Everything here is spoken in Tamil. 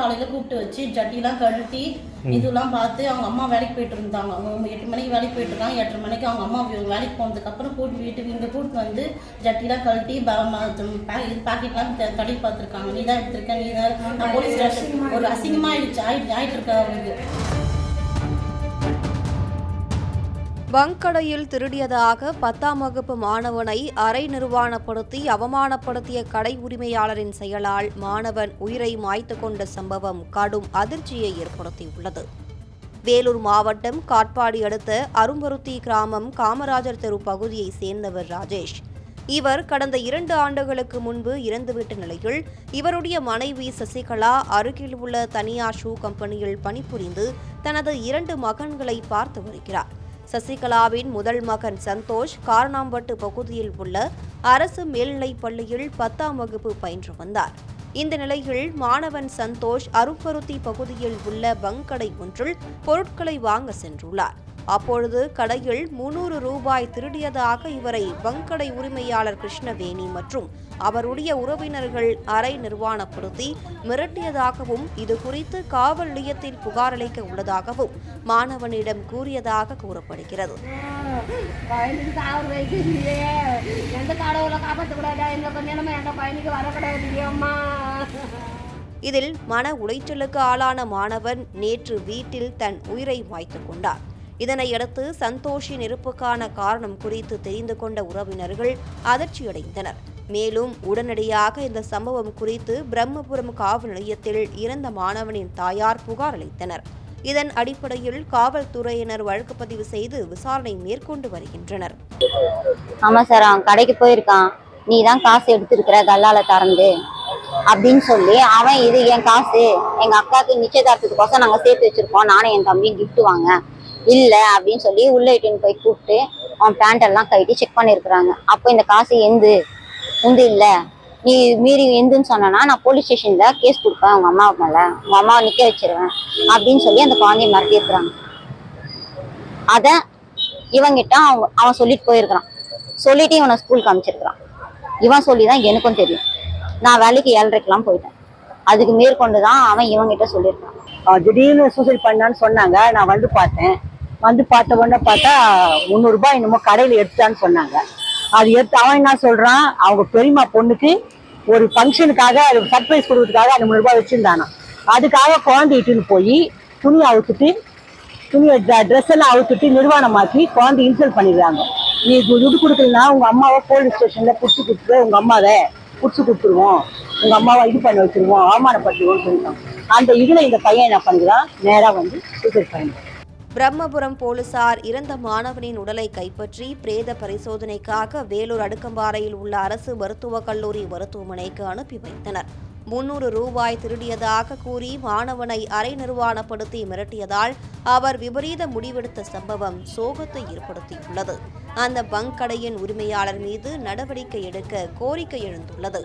காலையில கூப்பிட்டு வச்சு ஜட்டிலாம் கழட்டி இதெல்லாம் பார்த்து அவங்க அம்மா வேலைக்கு போயிட்டு இருந்தாங்க. அவங்க எட்டு மணிக்கு வேலைக்கு போயிட்டு இருக்காங்க. எட்டரை மணிக்கு அவங்க அம்மா வேலைக்கு போனதுக்கு அப்புறம் கூட்டி வீட்டுக்கு இங்கே கூப்பிட்டு வந்து ஜட்டிலாம் கழட்டி ப- ம- பா- இது பாக்கெட்லாம் த- தடவி பார்த்துருக்காங்க. நீ தான் எடுத்திருக்க நீ தான் போலீஸ் ஸ்டேஷன் ஒரு அசிங்கமா ஆயிடுச்சு ஆயிட்டு ஆயிட்டு இருக்கா அவளுக்கு வங்கடையில் திருடியதாக பத்தாம் வகுப்பு மாணவனை அரை நிர்வாணப்படுத்தி அவமானப்படுத்திய கடை உரிமையாளரின் செயலால் மாணவன் உயிரை மாய்த்து கொண்ட சம்பவம் கடும் அதிர்ச்சியை ஏற்படுத்தியுள்ளது. வேலூர் மாவட்டம் காட்பாடி அடுத்த அரும்பருத்தி கிராமம் காமராஜர் தெரு பகுதியைச் சேர்ந்தவர் ராஜேஷ். இவர் கடந்த இரண்டு ஆண்டுகளுக்கு முன்பு இறந்துவிட்ட நிலையில் இவருடைய மனைவி சசிகலா அருகில் உள்ள தனியார் ஷூ கம்பெனியில் பணிபுரிந்து தனது இரண்டு மகன்களை பார்த்து வருகிறார். சசிகலாவின் முதல் மகன் சந்தோஷ் காரணாம்பட்டு பகுதியில் உள்ள அரசு மேல்நிலைப் பள்ளியில் பத்தாம் வகுப்பு பயின்று வந்தார். இந்த நிலையில் மாணவன் சந்தோஷ் அருப்பருத்தி பகுதியில் உள்ள பங்கடை ஒன்றில் பொருட்களை வாங்க சென்றுள்ளார். அப்பொழுது கடையில் முன்னூறு ரூபாய் திருடியதாக இவரை பங்கடை உரிமையாளர் கிருஷ்ணவேணி மற்றும் அவருடைய உறவினர்கள் அறை நிர்வாணப்படுத்தி மிரட்டியதாகவும் இது குறித்து காவல் நிலையத்தில் புகார் அளிக்க உள்ளதாகவும் மாணவனிடம் கூறியதாக கூறப்படுகிறது. இதில் மன உளைச்சலுக்கு ஆளான மாணவன் நேற்று வீட்டில் தன் உயிரை மாய்த்துக் கொண்டார். இதனையடுத்து சந்தோஷின் இறப்புக்கான காரணம் குறித்து தெரிந்து கொண்ட உறவினர்கள் அதிர்ச்சியடைந்தனர். மேலும் உடனடியாக இந்த சம்பவம் குறித்து பிரம்மபுரம் காவல் நிலையத்தில் இறந்த மாணவனின் தாயார் புகார் அளித்தனர். இதன் அடிப்படையில் காவல்துறையினர் வழக்கு பதிவு செய்து விசாரணை மேற்கொண்டு வருகின்றனர். ஆமா சார் அவன் கடைக்கு போயிருக்கான். நீ தான் காசு எடுத்திருக்கிற கல்லால திறந்து அப்படின்னு சொல்லி அவன் இது என் காசு எங்க அக்காவுக்கு நிச்சயதார்த்தத்துக்கோசம் நாங்க சேர்த்து வச்சிருக்கோம் நானும் என் தம்பியும் கிஃப்ட் வாங்க. இல்ல அப்படின்னு சொல்லி உள்ள இட்டுன்னு போய் கூப்பிட்டு அவன் பேண்ட் எல்லாம் கழட்டி செக் பண்ணிருக்கிறாங்க. அப்போ இந்த காசு எந்து? உந்து இல்ல. நீ மீறி எந்துன்னு சொன்னா நான் போலீஸ் ஸ்டேஷன்ல கேஸ் கொடுப்பேன் உங்க அம்மா மேல. உங்க அம்மாவை நிக்க வச்சிருவேன் அப்படின்னு சொல்லி அந்த குழந்தைய மிரட்டியிருக்கிறாங்க. அத இவங்கிட்ட அவங்க அவன் சொல்லிட்டு போயிருக்கிறான். சொல்லிட்டு இவனை ஸ்கூலுக்கு காமிச்சிருக்கிறான் இவன் சொல்லி தான் எனக்கும் தெரியும். நான் வேலைக்கு ஏழரைக்கெல்லாம் போயிட்டேன். அதுக்கு மேற்கொண்டு தான் அவன் இவங்கிட்ட சொல்லியிருக்கான் திடீர்னு சூசைட் பண்ணான்னு சொன்னாங்க. நான் வந்து பார்த்தேன். வந்து பார்த்த உடனே பார்த்தா முந்நூறுரூபா என்னமோ கடையில் எடுத்தான்னு சொன்னாங்க. அது எடுத்து அவன் என்ன சொல்கிறான் அவங்க பெரியம்மா பொண்ணுக்கு ஒரு ஃபங்க்ஷனுக்காக அது சர்ப்ரைஸ் கொடுக்கறதுக்காக அது முந்நூறுரூபா வச்சுருந்தானா. அதுக்காக குழந்தை இட்டுன்னு போய் துணி அவுத்துட்டு துணியை ட்ரெஸ் எல்லாம் அவுத்துட்டு நிர்வாணமாக்கி குழந்தை இன்சல்ட் பண்ணிடுறாங்க. நீ இது இது கொடுக்கலனா அம்மாவை போலீஸ் ஸ்டேஷனில் பிடிச்சி கொடுத்துரு உங்கள் அம்மாவை பிடிச்சி கொடுத்துருவோம். உங்கள் அம்மாவை இது பண்ணி வச்சிருவோம் அவமானப்படுத்துவோம்னு சொல்லிட்டாங்க அந்த இதில் இந்த பையன் என்ன பண்ணுறான் நேராக வந்து சூசைட் பண்ணிடுறான் பிரம்மபுரம் போலீசார் இறந்த மாணவனின் உடலை கைப்பற்றி பிரேத பரிசோதனைக்காக வேலூர் அடுக்கம்பாறையில் உள்ள அரசு மருத்துவக் கல்லூரி மருத்துவமனைக்கு அனுப்பி வைத்தனர். முன்னூறு ரூபாய் திருடியதாக கூறி மாணவனை அரை நிர்வாணப்படுத்தி மிரட்டியதால் அவர் விபரீத முடிவெடுத்த சம்பவம் சோகத்தை ஏற்படுத்தியுள்ளது. அந்த பங்க் கடையின் உரிமையாளர் மீது நடவடிக்கை எடுக்க கோரிக்கை எழுந்துள்ளது.